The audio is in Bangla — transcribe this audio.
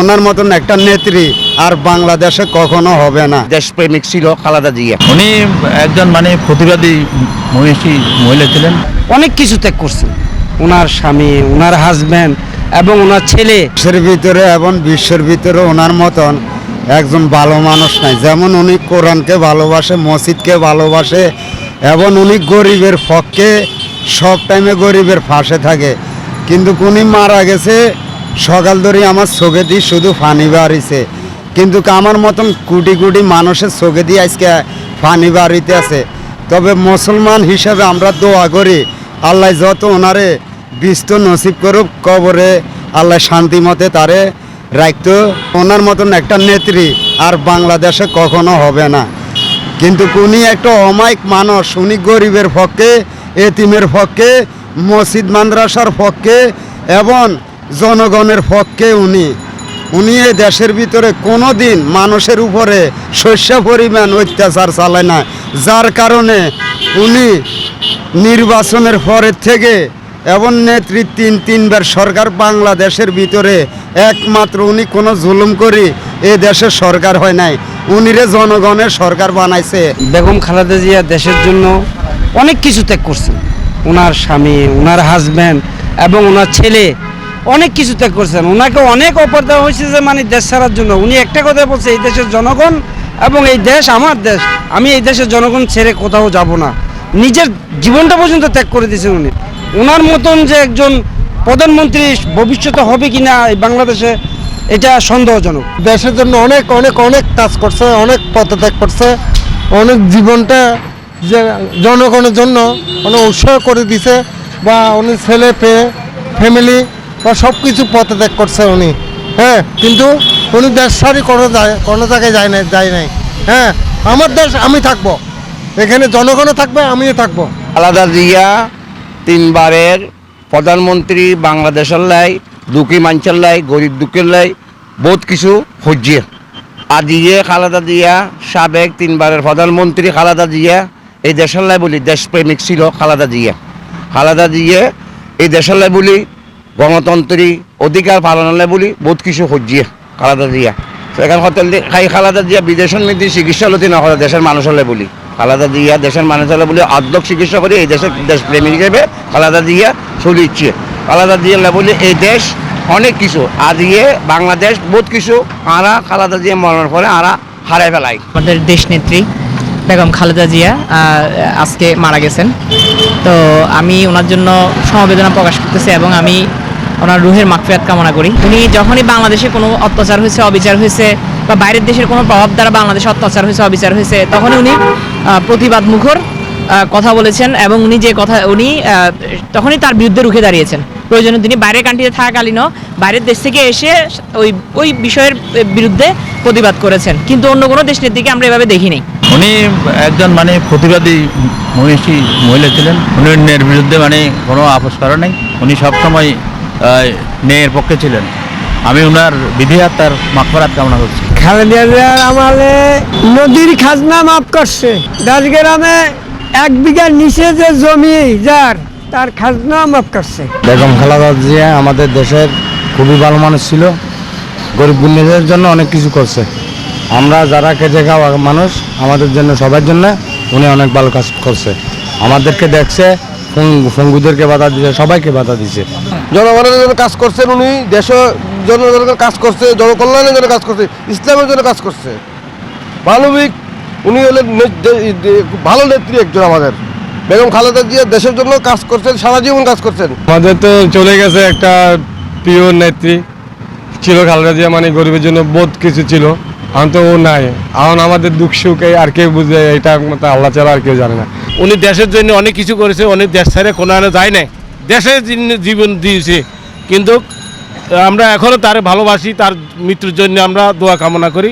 ওনার মতন একটা নেত্রী আর বাংলাদেশে কখনো হবে না। দেশপ্রেমিক ছিল খালাদা জিয়া। উনি একজন মানে প্রতিবাদী মহিষী মহিলা ছিলেন। অনেক কিছু ত্যাগ করছেন ওনার স্বামী ওনার হাজব্যান্ড এবং ওনার ছেলে। দেশের ভিতরে এবং বিশ্বের ভিতরে ওনার মতন একজন ভালো মানুষ নাই। যেমন উনি কোরআনকে ভালোবাসে মসজিদকে ভালোবাসে এবং উনি গরিবের পক্ষে সব টাইমে গরিবের পাশে থাকে। কিন্তু উনি মারা গেছে সকাল ধরে আমার চোখে দিয়ে শুধু ফানি বাড়িছে। কিন্তু আমার মতন কোটি কোটি মানুষের চোখে দিয়ে আজকে ফানি বাড়িতে আছে। তবে মুসলমান হিসাবে আমরা দোয়া করি, আল্লাহ যত ওনারে বিস্ত নসিব করুক, কবরে আল্লাহ শান্তি মতে তারে রাখতো ওনার মতন একটা নেত্রী আর বাংলাদেশে কখনো হবে না। কিন্তু উনি একটা অমায়িক মানুষ, উনি গরিবের পক্ষে, এতিমের পক্ষে, মসজিদ মাদ্রাসার পক্ষে, এবং জনগণের পক্ষে উনি উনি এই দেশের ভিতরে কোনো দিন মানুষের উপরে শস্য পরিমাণ অত্যাচার চালায় না। যার কারণে উনি নির্বাচনের পরের থেকে এবং নেত্রী তিন, তিনবার সরকার বাংলাদেশের ভিতরে একমাত্র উনি কোনো জুলুম করি এ দেশের সরকার হয় নাই। উনিরে জনগণের সরকার বানাইছে। বেগম খালেদা জিয়া দেশের জন্য অনেক কিছু ত্যাগ করছেন। ওনার স্বামী ওনার হাজব্যান্ড এবং ওনার ছেলে অনেক কিছু ত্যাগ করছেন। ওনাকে অনেক অফার দেওয়া হয়েছে যে মানে দেশ ছাড়ার জন্য। উনি একটা কথা বলছে, এই দেশের জনগণ এবং এই দেশ আমার দেশ, আমি এই দেশের জনগণ ছেড়ে কোথাও যাব না। নিজের জীবনটা পর্যন্ত ত্যাগ করে দিয়েছেন উনি। ওনার মতন যে একজন প্রধানমন্ত্রী ভবিষ্যতে হবে কি না এই বাংলাদেশে, এটা সন্দেহজনক। দেশের জন্য অনেক অনেক অনেক কাজ করছে, অনেক পদত্যাগ করছে, অনেক জীবনটা যে জনগণের জন্য অনেক উৎসাহ করে দিছে, বা অনেক ছেলে, পেয়ে ফ্যামিলি বা সব কিছু পদত্যাগ করছে উনি। হ্যাঁ কিন্তু উনি দেশ সারি কোনো কোনো জায়গায় যায় নাই যায় নাই। হ্যাঁ আমার দেশ আমি থাকব। এখানে জনগণও থাকবে, আমিও থাকব। আলাদা জিয়া, তিনবারের প্রধানমন্ত্রী বাংলাদেশের লাই, দুঃখী মানুষের লাই, গরিব দুঃখের লাই, বহুত কিছু হজ্জিয়ে আজিয়ে খালাদা জিয়া, সাবেক তিনবারের প্রধানমন্ত্রী খালাদা জিয়া, এই দেশের লাই বলি দেশপ্রেমিক ছিল খালাদা জিয়া। খালাদা জিয়া, এই দেশের লাই বলি গণতন্ত্রী অধিকার পালনের লাই বলি বহুত কিছু হজ্জিয়ে খালাদা জিয়া। সেখানে হোটেল খাই খালাদা জিয়া বিদেশের নীতি চিকিৎসালতি না করে দেশের মানুষের লাই বলি। খালাদা জিয়া দেশের মানুষের লাই বলি আদলক চিকিৎসা করে এই দেশের দেশপ্রেমী হিসেবে খালাদা জিয়া চলে ইচ্ছে খালাদা লাই বলি এই দেশ অনেক কিছু। আজকে বাংলাদেশ বহুত কিছু আরা খালাদা জিয়া মরণের পরে আরা হারাই ফেলাই আমাদের দেশনেত্রী বেগম খালেদা জিয়া আজকে মারা গেছেন। তো আমি ওনার জন্য সমবেদনা প্রকাশ করতেছি এবং আমি ওনার রুহের মাগফিরাত কামনা করি। উনি যখনই বাংলাদেশে কোনো অত্যাচার হয়েছে, অবিচার হয়েছে, বা বাইরের দেশের কোনো প্রভাব দ্বারা বাংলাদেশে অত্যাচার হয়েছে, অবিচার হয়েছে, তখনই উনি প্রতিবাদ মুখর কথা বলেছেন এবং উনি যে কথা, উনি তখনই তার বিরুদ্ধে রুখে দাঁড়িয়েছেন। প্রয়োজনে তিনি বাইরের কান্ট্রিতে থাকাকালীনও বাইরের দেশ থেকে এসে ওই ওই বিষয়ের বিরুদ্ধে প্রতিবাদ করেছেন। কিন্তু অন্য কোনো দেশ নেত্রীকে আমরা এভাবে দেখিনি উনি একজন মানে প্রতিবাদী মহিষী, মহিলা ছিলেন। উনি ন্যায়ের বিরুদ্ধে মানে কোনো আপোষ করে নাই। উনি সবসময় ন্যায়ের পক্ষে ছিলেন। আমি ওনার বিধিহাত তার মাকফরাত কামনা করছি। খালেদা জিয়ার আমলে নদীর খাজনা মাফ করছে। দশ গ্রামে এক বিঘার নিচে যে জমি যার তার খাজনা মাফ করছে। বেগম খালেদা জিয়া আমাদের দেশের খুবই ভালো মানুষ ছিল। গরিব গুণীদের জন্য অনেক কিছু করছে। আমরা যারা খেটে খাওয়া মানুষ আমাদের জন্য সবার জন্য উনি অনেক ভালো কাজ করছে। আমাদেরকে দেখছে ফঙ্গুদেরকে বাধা দিছে সবাইকে বাধা দিছে। জনগণের জন্য কাজ করছেন উনি দেশ জনগণের কাজ করছে জনকল্যাণের জন্য কাজ করছে ইসলামের জন্য কাজ করছে। মানবিক উনি হলেন ভালো নেত্রী একজন আমাদের। বেগম খালেদা জিয়া দেশের জন্য কাজ করছেন সারা জীবন কাজ করছেন। আমাদের তো চলে গেছে একটা প্রিয় নেত্রী ছিল খালেদা জিয়া মানে গরিবের জন্য বহুত কিছু ছিল এখন তো ও নাই। এখন আমাদের দুঃখ সুখ আর কেউ বুঝে এটা আল্লাহ ছাড়া আর কেউ জানে না। উনি দেশের জন্য অনেক কিছু করেছে, অনেক দেশ ছেড়ে কোনো আনে যায় নাই। দেশে জীবন দিয়েছে। কিন্তু আমরা এখনও তার ভালোবাসি, তার মৃত্যুর জন্য আমরা দোয়া কামনা করি।